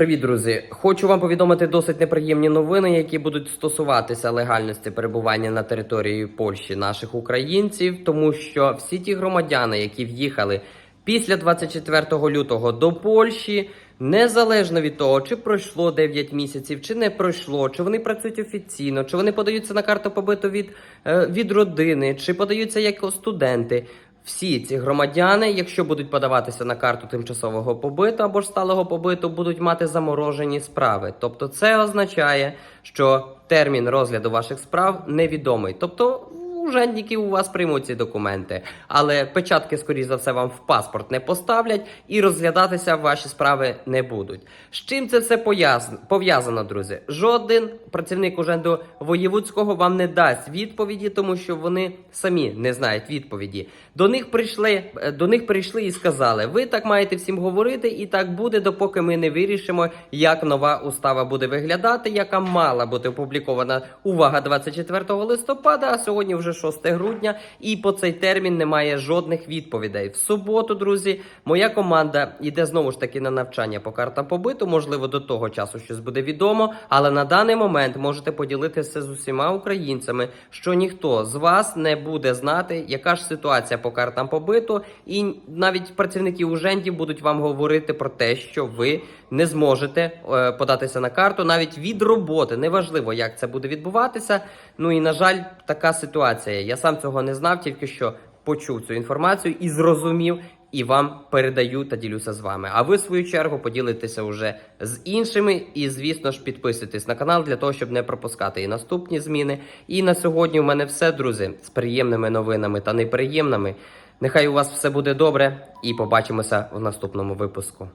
Привіт, друзі! Хочу вам повідомити досить неприємні новини, які будуть стосуватися легальності перебування на території Польщі наших українців, тому що всі ті громадяни, які в'їхали після 24 лютого до Польщі, незалежно від того, чи пройшло 9 місяців, чи не пройшло, чи вони працюють офіційно, чи вони подаються на карту побиту від, е, від родини, чи подаються як студенти. Всі ці громадяни, якщо будуть подаватися на карту тимчасового побиту або ж сталого побиту, будуть мати заморожені справи. Тобто, це означає, що термін розгляду ваших справ невідомий. Тобто, Ужендники у вас приймуть ці документи, але печатки, скоріш за все, вам в паспорт не поставлять і розглядатися ваші справи не будуть. З чим це все пов'язано, друзі? Жоден працівник Уженду Воєвудського вам не дасть відповіді, тому що вони самі не знають відповіді. До них прийшли, е, до них прийшли і сказали: ви так маєте всім говорити, і так буде, допоки ми не вирішимо, як нова устава буде виглядати, яка мала бути опублікована увага 24 листопада, а сьогодні вже 6 грудня, і по цей термін немає жодних відповідей. В суботу, друзі, моя команда йде знову ж таки на навчання по картам побиту. Можливо, до того часу щось буде відомо, але на даний момент можете поділитися з усіма українцями, що ніхто з вас не буде знати, яка ж ситуація по картам побиту, і навіть працівники ужендів будуть вам говорити про те, що ви не зможете е, податися на карту навіть від роботи. Неважливо, як це буде відбуватися. Ну і на жаль, така ситуація. Я сам цього не знав, тільки що почув цю інформацію і зрозумів. І вам передаю та ділюся з вами. А ви, в свою чергу, поділитеся вже з іншими. І, звісно ж, підписуйтесь на канал для того, щоб не пропускати і наступні зміни. І на сьогодні у мене все, друзі, з приємними новинами та неприємними. Нехай у вас все буде добре, і побачимося в наступному випуску.